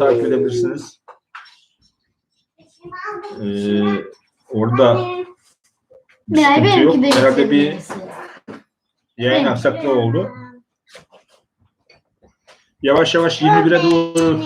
da takip edebilirsiniz. Ee, orada bir sıkıntı yok. Herhalde bir yayın aksaklığı oldu. Yavaş yavaş 21'e doğru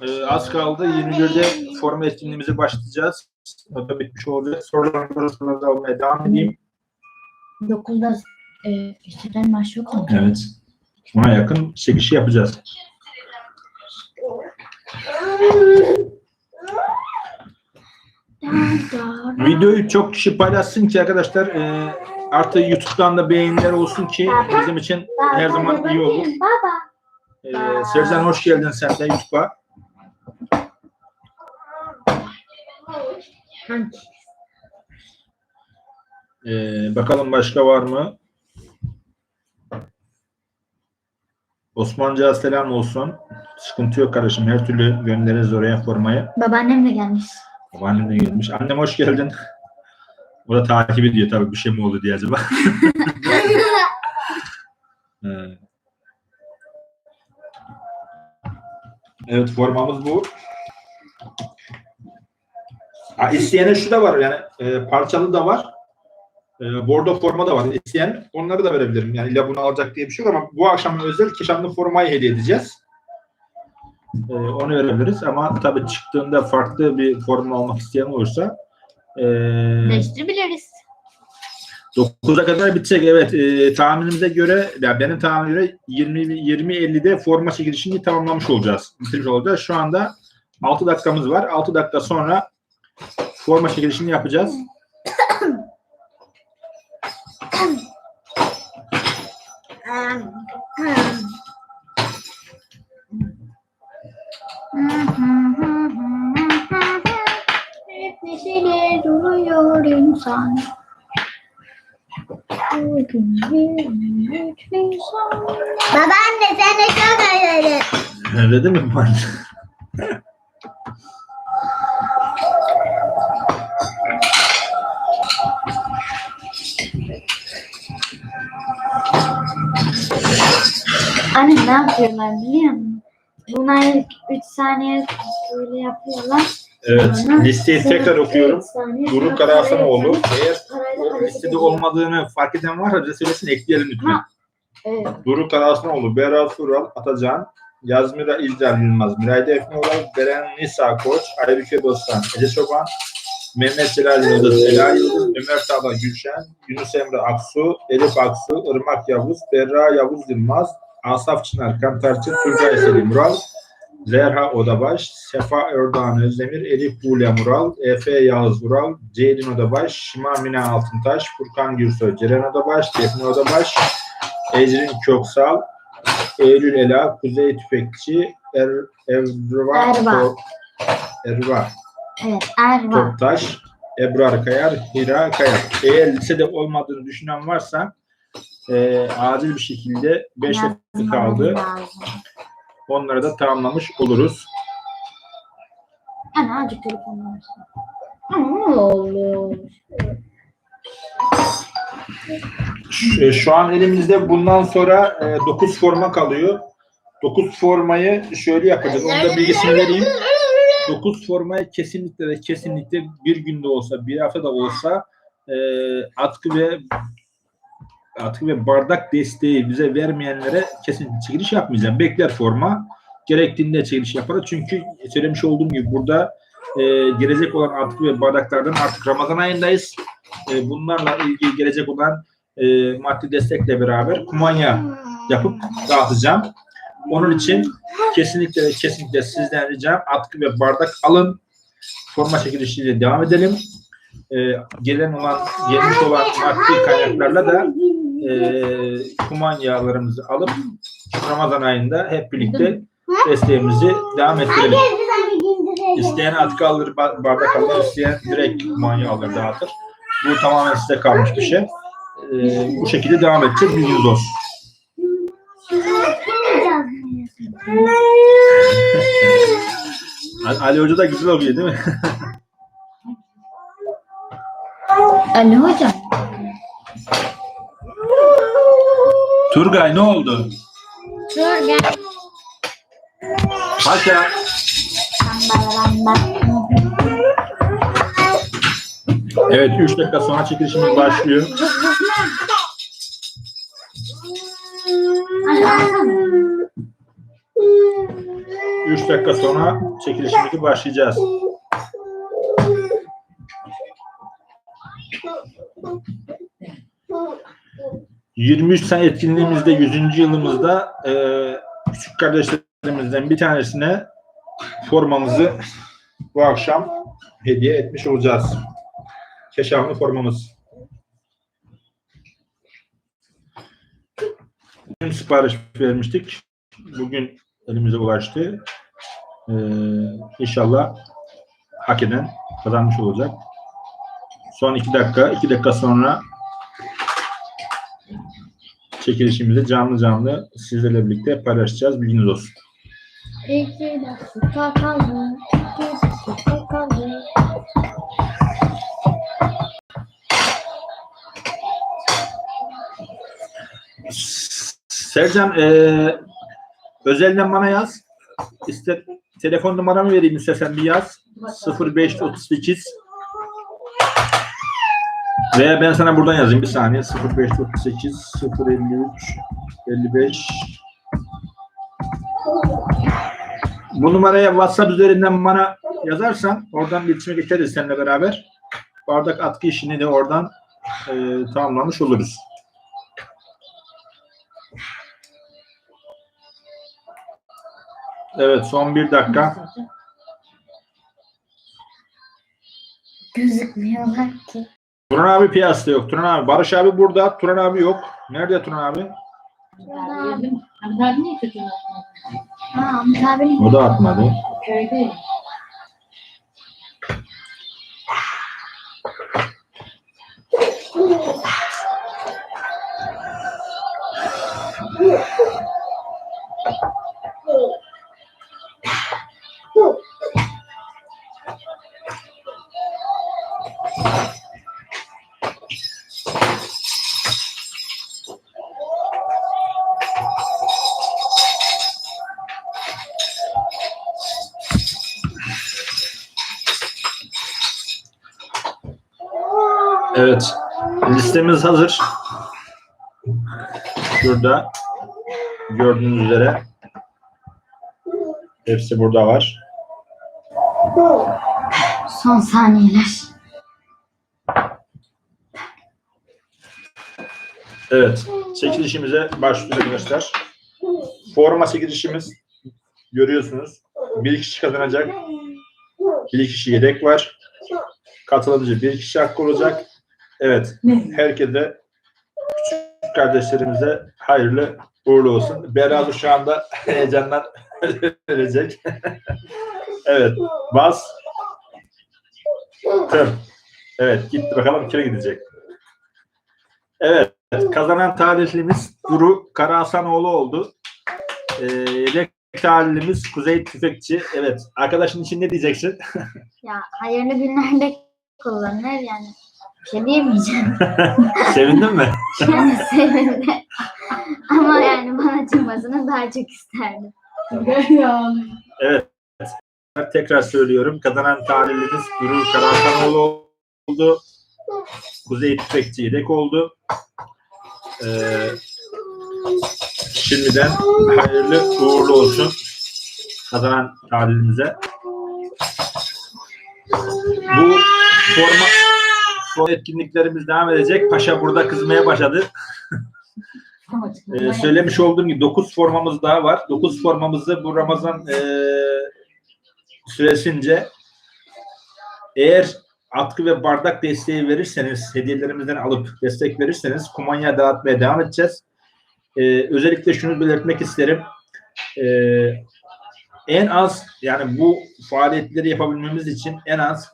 e, az kaldı. 21'de forma etkinliğimize başlayacağız. O da bitmiş olacak. Sorularınızı almaya devam edeyim. Dokuzda e, İstiklal Marşı yok mu? Evet. Ona yakın çekişi yapacağız. Videoyu çok kişi paylaşsın ki arkadaşlar e, artık YouTube'dan da beğeniler olsun ki bizim için her zaman iyi olur. Baba. E, Sercan hoş geldin sen de YouTube'a. Hangi? E, bakalım başka var mı? Osmanlıca selam olsun. Sıkıntı yok kardeşim. Her türlü göndeririz oraya formayı. Babaannem de gelmiş. Babaannem de gelmiş. Annem hoş geldin. O da takip ediyor tabii bir şey mi oldu diye acaba. Evet. Evet formamız bu. Ha, isteyene şu da var yani e, parçalı da var. E, bordo forma da var. İsteyen onları da verebilirim. Yani illa bunu alacak diye bir şey yok ama bu akşam özel keşanlı formayı hediye edeceğiz. E, onu verebiliriz ama tabii çıktığında farklı bir forma almak isteyen olursa e, Değiştirebiliriz. 9'a kadar bitecek evet. E, tahminimize göre ya benim tahminime göre 20 20-50'de forma çekilişini tamamlamış olacağız. Bitirmiş olacağız. Şu anda 6 dakikamız var. 6 dakika sonra forma çekilişini yapacağız. Neşeli duruyor insan. Bugün 23 Nisan. Babaanne sen de çok özledin. Öyle değil mi? Anne ne yapıyorlar biliyor musun? Bunlar 3 saniye böyle yapıyorlar. Evet. Listeyi tekrar okuyorum. sonra Karahasanoğlu. Eğer o listede olmadığını fark eden varsa bize söylesin ekleyelim lütfen. Evet. Doruk Karahasanoğlu, Berat Ural, Atacan, Yazmira İlder Yılmaz, Miray Defnoğlu, Beren Nisa Koç, Aybüke Dostan, Ece Çoban, Mehmet Celal Yıldız, Ela Yıldız, Ömer Tağla Gülşen, Yunus Emre Aksu, Elif Aksu, Irmak Yavuz, Berra Yavuz Yılmaz, Asaf Çınar Kantarçı, Turgay Selim Mural, Zerha Odabaş, Sefa Erdoğan Özdemir, Elif Buğle Mural, Efe Yağız Ural, Ceylin Odabaş, Şima Mina Altıntaş, Furkan Gürsoy, Ceren Odabaş, Defne Odabaş, Ecrin Köksal, Eylül Ela, Kuzey Tüfekçi, er, Erva, Erva. Erva Evet. Erva. Toptaş, Ebrar Kayar, Hira Kayar. Eğer lisede olmadığını düşünen varsa e, acil bir şekilde 5 dakika kaldı. Lazım. Onları da tamamlamış oluruz. Anne azıcık telefonla olur. Şu, e, şu an elimizde bundan sonra 9 forma kalıyor. 9 formayı şöyle yapacağız. Onu da bilgisini vereyim. 9 formayı kesinlikle ve kesinlikle bir günde olsa, bir hafta da olsa e, atkı ve atkı ve bardak desteği bize vermeyenlere kesinlikle çekiliş yapmayacağım. Bekler forma. Gerektiğinde çekiliş yaparız. Çünkü söylemiş olduğum gibi burada e, gelecek olan atkı ve bardaklardan artık Ramazan ayındayız. E, bunlarla ilgili gelecek olan e, maddi destekle beraber kumanya yapıp dağıtacağım. Onun için kesinlikle kesinlikle sizden ricam atkı ve bardak alın. Forma çekilişiyle devam edelim. E, gelen olan, gelmiş olan maddi kaynaklarla da e, kumanyalarımızı alıp Ramazan ayında hep birlikte desteğimizi devam ettirelim. İsteyen atkı alır, ba- bardak alır, isteyen direkt kumanya alır, dağıtır. Bu tamamen size kalmış bir şey. Ee, bu şekilde devam edeceğiz. Bilginiz olsun. Ali- Hoca da güzel oluyor değil mi? Ali hocam. Turgay ne oldu? Dur gel. Paşa. Evet 3 dakika sonra çekilişimiz başlıyor. 3 dakika sonra çekilişimizi başlayacağız. ...23 sene etkinliğimizde 100. yılımızda e, küçük kardeşlerimizden bir tanesine formamızı bu akşam hediye etmiş olacağız. Keşanlı formamız. Dün sipariş vermiştik. Bugün elimize ulaştı. Ee, inşallah hak eden kazanmış olacak. Son iki dakika, iki dakika sonra çekilişimizi canlı canlı sizlerle birlikte paylaşacağız. Bilginiz olsun. Sercan, ee, özelden bana yaz. İster telefon numaramı vereyim istersen bir yaz. 0538 veya ben sana buradan yazayım bir saniye. 0538 053 55 Bu numaraya WhatsApp üzerinden bana yazarsan oradan iletişime geçeriz seninle beraber. Bardak atkı işini de oradan e, tamamlamış oluruz. Evet son bir dakika. Gözükmüyorlar ki. Turan abi piyasada yok. Turan abi. Barış abi burada. Turan abi yok. Nerede Turan abi? Hamza abi niye çocuğunu atmadın? Ha, Hamit abinin O da atmadı. Köyde. Evet. Listemiz hazır. Şurada gördüğünüz üzere hepsi burada var. son saniyeler. Evet. Çekilişimize başlıyoruz arkadaşlar. Forma çekilişimiz görüyorsunuz. Bir kişi kazanacak. Bir kişi yedek var. Katılımcı bir kişi hakkı olacak. Evet. Herkese küçük kardeşlerimize hayırlı uğurlu olsun. Berazı şu anda heyecandan ölecek. evet. Bas. Tır. Evet. Gitti. Bakalım kime gidecek. Evet. Kazanan talihlimiz Duru Karahasanoğlu oldu. Ee, yedek talihlimiz Kuzey Tüfekçi. Evet. Arkadaşın için ne diyeceksin? Ya hayırlı günlerde kullanır yani. Bir şey diyemeyeceğim. Sevindin mi? Yani sevindim. Ama yani bana çıkmasını daha çok isterdim. Evet. Tekrar söylüyorum. Kazanan talihlimiz Duru Karahasanoğlu oldu. Kuzey Tüfekçi yedek oldu. Ee, şimdiden hayırlı uğurlu olsun kazanan talihlimize. Bu forma son etkinliklerimiz devam edecek. Paşa burada kızmaya başladı. Ee, söylemiş olduğum gibi 9 formamız daha var. 9 formamızı bu Ramazan e, süresince eğer atkı ve bardak desteği verirseniz, hediyelerimizden alıp destek verirseniz kumanya dağıtmaya devam edeceğiz. Ee, özellikle şunu belirtmek isterim. Ee, en az yani bu faaliyetleri yapabilmemiz için en az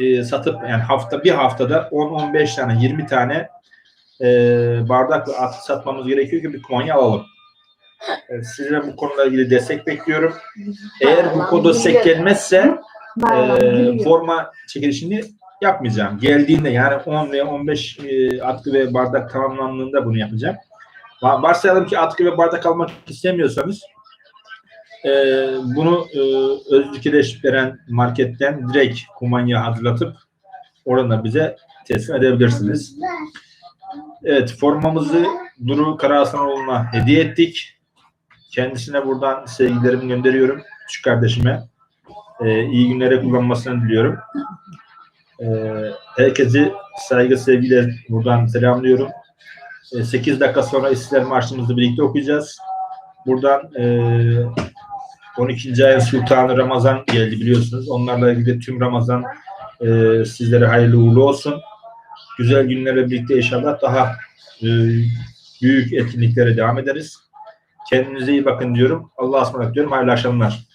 e, satıp yani hafta bir haftada 10-15 tane 20 tane e, bardak ve atkı satmamız gerekiyor ki bir kumanya alalım. Evet, sizlere bu konuyla ilgili destek bekliyorum. Eğer bu gelmezse Bayram e, forma çekilişini yapmayacağım. Geldiğinde yani 10 veya 15 e, atkı ve bardak tamamlandığında bunu yapacağım. Va- Varsayalım ki atkı ve bardak almak istemiyorsanız e, bunu e, Öztürk'e veren marketten direkt kumanya hazırlatıp oradan da bize teslim edebilirsiniz. Evet formamızı Duru Karahasanoğlu'na hediye ettik. Kendisine buradan sevgilerimi gönderiyorum. Küçük kardeşime. E, iyi günlere kullanmasını diliyorum. E, herkesi saygı sevgiyle buradan selamlıyorum. E, 8 dakika sonra İstiklal Marşımızı birlikte okuyacağız. Buradan e, 12. ayın Sultanı Ramazan geldi biliyorsunuz. Onlarla ilgili tüm Ramazan e, sizlere hayırlı uğurlu olsun. Güzel günlerle birlikte inşallah daha e, büyük etkinliklere devam ederiz. Kendinize iyi bakın diyorum. Allah'a ısmarladık diyorum. Hayırlı akşamlar.